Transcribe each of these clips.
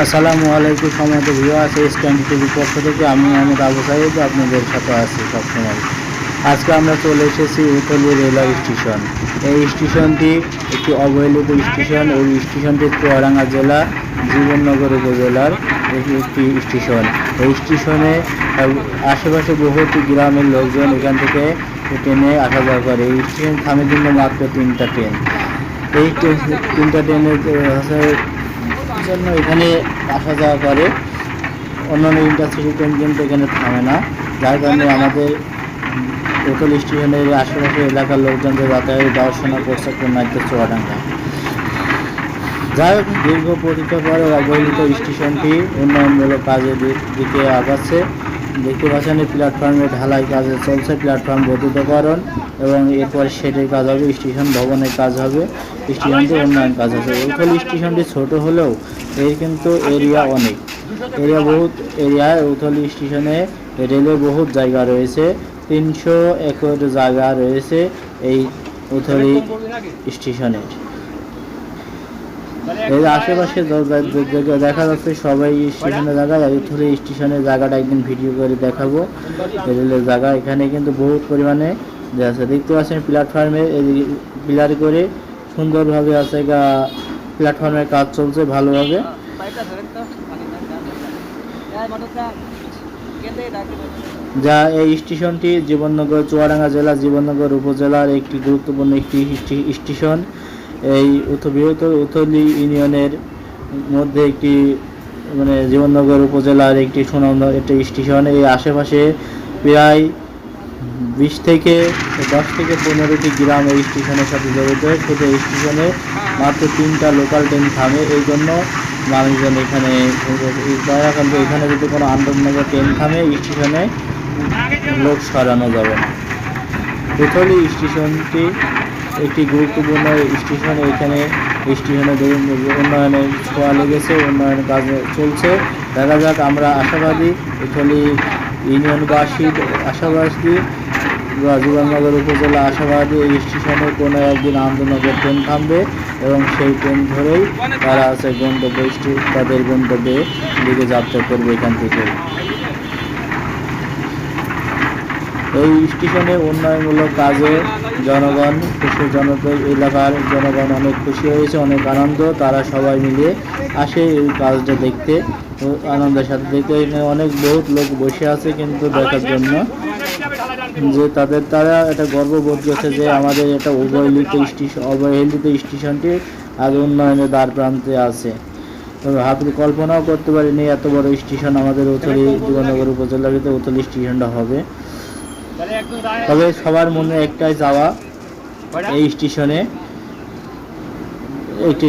আসসালামু আলাইকুম সময় ভিউ আছে স্ট্যান্ড টিভির পক্ষ থেকে আমি মোহাম্মদ আবু সাইদ, আপনাদের সাথে আছি সবসময়। আজকে আমরা চলে এসেছি উতলি রেলওয়ে স্টেশন। এই স্টেশনটি একটি অবহেলিত স্টেশন। এই স্টেশনটি চুয়াডাঙ্গা জেলা, জীবননগর উপজেলার একটি স্টেশন। এই স্টেশনে আশেপাশে বহুত গ্রামের লোকজন এখান থেকে ট্রেনে আসা যাওয়া করে। এই স্টেশন থামের জন্য মাত্র তিনটা ট্রেন। এই ট্রেন- তিনটা ট্রেনের জন্য এখানে আসা যাওয়া করে। অন্যান্য ইন্ডাস্ট্রি ট্রেন কিন্তু এখানে থামে না। যার কারণে আমাদের লোকাল স্টেশনের আশেপাশে এলাকার লোকজনদের যাতায়াত দর্শনা করছে কন্যাদ্য চুয়াডাঙ্গা যাই হোক, দীর্ঘ পরীক্ষা পরে অবহেলিত স্টেশনটি উন্নয়নমূলক কাজের দিকে আগাচ্ছে। দেখতে প্ল্যাটফর্মে ঢালাই কাজে চলছে প্ল্যাটফর্ম বৈদ্যুতকরণ এবং এরপর শেডের কাজ হবে, স্টেশন ভবনের কাজ হবে স্টেশনটি উন্নয়ন কাজ হবে উথল স্টেশনটি ছোট হলেও এর কিন্তু এরিয়া অনেক। এরিয়া বহুত এরিয়ায় উথল স্টেশনে রেলের বহুত জায়গা রয়েছে, তিনশো একর জায়গা রয়েছে এই উথলি স্টেশনের এর আশেপাশে দেখা যাচ্ছে সবাই স্টেশনের জায়গায় আর উথলি স্টেশনের জায়গাটা একদিন ভিডিও করে দেখাবো। রেলের জায়গা, এখানে কিন্তু বহুত পরিমাণে আছে, দেখতে পাচ্ছেন প্ল্যাটফর্মে পিলার করে সুন্দরভাবে আছে প্ল্যাটফর্মের কাজ চলছে ভালোভাবে। যা এই স্টেশনটি জীবননগর, চুয়াডাঙ্গা জেলা, জীবননগর উপজেলার একটি গুরুত্বপূর্ণ একটি স্টে- স্টেশন। এই বৃহত্তর উথলি ইউনিয়নের মধ্যে একটি মানে জীবননগর উপজেলার একটি সুনাম একটি স্টেশন। এই আশেপাশে প্রায় বিশ থেকে দশ থেকে পনেরোটি গ্রাম এই স্টেশনের সাথে জড়িত। শুধু এই স্টেশনে মাত্র তিনটা লোকাল ট্রেন থামে। এই জন্য মানুষজন এখানে কিন্তু এখানে যদি কোনো আন্দোলনগর ট্রেন থামে স্টেশনে লোক সরানো যাবে না। কোথলি স্টেশনটি একটি গুরুত্বপূর্ণ স্টেশন এখানে। স্টেশনে উন্নয়নের ছোঁয়া লেগেছে, উন্নয়নের কাজ চলছে। দেখা যাক, আমরা আশাবাদী। কোথলি ইউনিয়নবাসী, আশাবাদী। বা জীবননগর উপজেলা আশাবাদী, এই স্টেশনে কোনো একদিন আন্দোলনগর ট্রেন থামবে এবং সেই ট্রেন ধরেই তারা আছে গন্তব্য তাদের গন্তব্যে দিকে যাত্রা করবে এখান থেকে। এই স্টেশনে উন্নয়নমূলক কাজে জনগণ খুশি জনতা এলাকার জনগণ অনেক খুশি হয়েছে, অনেক আনন্দ, তারা সবাই মিলে আসে এই কাজটা দেখতে আনন্দের সাথে দেখতে। অনেক বহুত লোক বসে আছে কিন্তু দেখার জন্য। যে তাদের, তারা একটা গর্ববোধ করছে যে আমাদের এটা অবহেলিত স্টেশন অবহেলিত স্টেশনটি আজ উন্নয়নের দ্বার প্রান্তে আছে। তবে হাতে কল্পনাও করতে পারিনি, এত বড় স্টেশন আমাদের উথলি জীবননগর উপজেলার ভিতরে উথলি স্টেশনটা হবে। তবে সবার মনে একটাই যাওয়া এই স্টেশনে একটি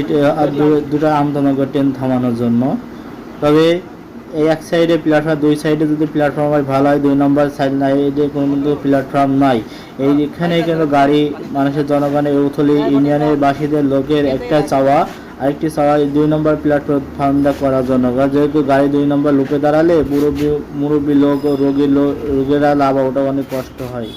দুটো আন্তনগর ট্রেন থামানোর জন্য। তবে এই এক সাইডে প্ল্যাটফর্ম দুই সাইডে যদি প্ল্যাটফর্ম হয়, ভালো হয়। দুই নম্বর সাইড এদের কোনো কিন্তু প্ল্যাটফর্ম নাই। এইখানে কিন্তু গাড়ি, মানুষের জনগণের উথলি, ইউনিয়নের বাসীদের লোকের একটা চাওয়া। আরেকটি সবাই দুই নম্বর প্ল্যাটফর্মটা করার জন্য যেহেতু গাড়ি দুই নম্বর লুপে দাঁড়ালে মুরব্বী মুরব্বী লোক রোগীর লোক রোগীরা লাভ ওটা অনেক কষ্ট হয়।